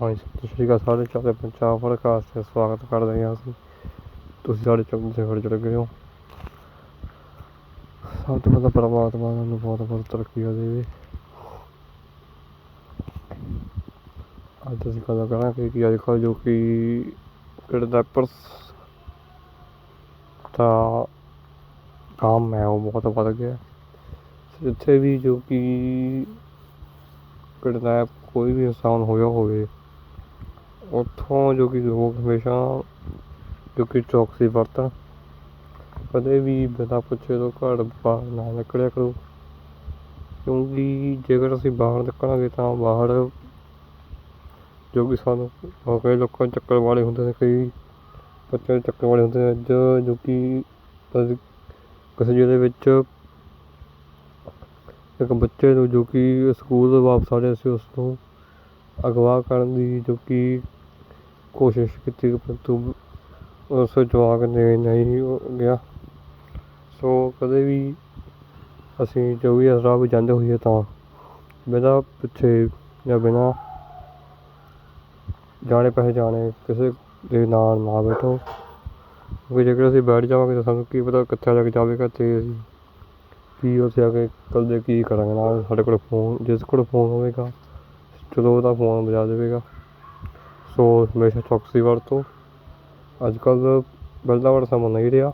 ਹਾਂਜੀ, ਸਤਿ ਸ਼੍ਰੀ ਅਕਾਲ ਸਾਰੇ ਚਾਹਤੇ ਪੰਜਾਬ ਪੋਡਕਾਸਟ ਤੇ ਸਵਾਗਤ ਕਰਦੇ ਹਾਂ ਅਸੀਂ। ਤੁਸੀਂ ਸਾਡੇ ਚੈਨਲ ਤੇ ਫਿਰ ਜੁੜ ਗਏ ਹੋ। ਸਭ ਤੋਂ ਪਹਿਲਾਂ ਪਰਮਾਤਮਾ ਤੁਹਾਨੂੰ ਬਹੁਤ ਬਹੁਤ ਤਰੱਕੀਆਂ ਦੇਵੇ ਅੱਜ ਅਸੀਂ ਗੱਲ ਕਰਾਂਗੇ ਕਿ ਅੱਜ ਕੱਲ੍ਹ ਜੋ ਕਿ ਕਿਡਨੈਪਰਸ ਦਾ ਕੰਮ ਹੈ ਉਹ ਬਹੁਤ ਵੱਧ ਗਿਆ। ਜਿੱਥੇ ਵੀ ਜੋ ਕਿ ਕਿਡਨੈਪ ਕੋਈ ਵੀ ਇਨਸਾਨ ਹੋਇਆ ਹੋਵੇ ਉੱਥੋਂ ਜੋ ਕਿ ਲੋਕ ਹਮੇਸ਼ਾ ਜੋ ਕਿ ਚੌਕਸੀ ਵਰਤਣ। ਕਦੇ ਵੀ ਬਿਨਾਂ ਪੁੱਛੇ ਤੋਂ ਘਰ ਬਾਹਰ ਨਾ ਨਿਕਲਿਆ ਕਰੋ। ਕਿਉਂਕਿ ਜੇਕਰ ਅਸੀਂ ਬਾਹਰ ਨਿਕਲਾਂਗੇ ਤਾਂ ਬਾਹਰ ਜੋ ਕਿ ਸਾਨੂੰ ਕਈ ਲੋਕਾਂ ਨੂੰ ਚੱਕਰ ਵਾਲੇ ਹੁੰਦੇ ਨੇ, ਕਈ ਬੱਚੇ ਨੂੰ ਚੱਕਰ ਵਾਲੇ ਹੁੰਦੇ ਨੇ, ਅੱਜ ਜੋ ਕਿ ਕਿਸੇ ਜ਼ਿਲ੍ਹੇ ਵਿੱਚ ਇੱਕ ਬੱਚੇ ਨੂੰ ਜੋ ਕਿ ਸਕੂਲ ਤੋਂ ਵਾਪਸ ਆ ਰਿਹਾ ਸੀ ਉਸ ਨੂੰ ਅਗਵਾ ਕਰਨ ਦੀ ਜੋ ਕਿ ਕੋਸ਼ਿਸ਼ ਕੀਤੀ ਪਰੰਤੂ ਉਸ ਜਵਾਕ ਨੇ ਨਹੀਂ ਗਿਆ। ਸੋ ਕਦੇ ਵੀ ਅਸੀਂ ਜੋ ਵੀ ਰਾਹ ਵਿੱਚ ਜਾਂਦੇ ਹੋਈਏ ਤਾਂ ਬਿਨਾਂ ਪਿੱਛੇ ਜਾਂ ਬਿਨਾਂ ਜਾਣੇ ਪਹਿਚਾਣੇ ਕਿਸੇ ਦੇ ਨਾਲ ਨਾ ਬੈਠੋ। ਕਿਉਂਕਿ ਜੇਕਰ ਅਸੀਂ ਬੈਠ ਜਾਵਾਂਗੇ ਤਾਂ ਸਾਨੂੰ ਕੀ ਪਤਾ ਕਿੱਥੇ ਲੈ ਕੇ ਜਾਵੇਗਾ ਅਤੇ ਅਸੀਂ ਕੀ ਉੱਥੇ ਆ ਕੇ ਕੱਲ੍ਹ ਦੇ ਕੀ ਕਰਾਂਗੇ ਨਾਲ ਸਾਡੇ ਕੋਲ ਫੋਨ, ਜਿਸ ਕੋਲ ਫੋਨ ਹੋਵੇਗਾ ਚਲੋ ਉਹਦਾ ਫੋਨ ਵਜਾ ਦੇਵੇਗਾ। ਸੋ ਹਮੇਸ਼ਾ ਚੌਕਸੀ ਵਰਤੋ ਅੱਜ ਕੱਲ੍ਹ ਪਹਿਲਾਂ ਵਾਲਾ ਸਮਾਂ ਨਹੀਂ ਰਿਹਾ।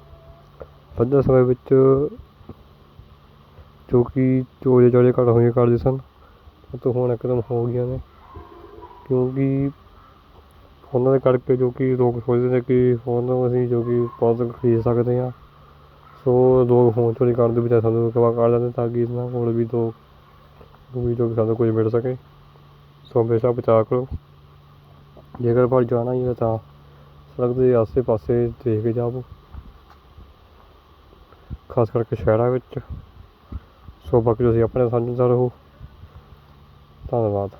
ਪਹਿਲੇ ਸਮੇਂ ਵਿੱਚ ਜੋ ਕਿ ਚੋਰੀਆਂ ਚਾਰੇ ਘੱਟ ਹੋਈਆਂ ਕਰਦੇ ਸਨ ਅਤੇ ਹੁਣ ਇੱਕਦਮ ਹੋ ਗਈਆਂ ਨੇ। ਕਿਉਂਕਿ ਫੋਨਾਂ ਦੇ ਕਰਕੇ ਜੋ ਕਿ ਲੋਕ ਸੋਚਦੇ ਨੇ ਕਿ ਫੋਨ ਅਸੀਂ ਜੋ ਕਿ ਬਹੁਤ ਖਰੀਦ ਸਕਦੇ ਹਾਂ। ਸੋ ਲੋਕ ਫੋਨ ਚੋਰੀ ਕਰਨ ਦੇ ਬਜਾਏ ਸਾਨੂੰ ਅਗਵਾ ਕਰ ਲੈਂਦੇ ਤਾਂ ਕਿ ਇਹਨਾਂ ਕੋਲ ਵੀ ਦੋ ਵੀ ਜੋ ਕਿ ਸਾਨੂੰ ਕੁਝ ਮਿਲ ਸਕੇ। ਸੋ ਹਮੇਸ਼ਾ ਬਚਾਅ ਕਰੋ। ਜੇਕਰ ਬਾਹਰ ਜਾਣਾ ਹੀ ਹੈ ਤਾਂ ਸੜਕ ਦੇ ਆਸੇ ਪਾਸੇ ਦੇਖ ਕੇ ਜਾਵੋ। ਖਾਸ ਕਰਕੇ ਸ਼ਹਿਰਾਂ ਵਿੱਚ। ਸੋ ਬਾਕੀ ਤੁਸੀਂ ਆਪਣੇ ਸਮਝਦਾਰ ਰਹੋ। ਧੰਨਵਾਦ।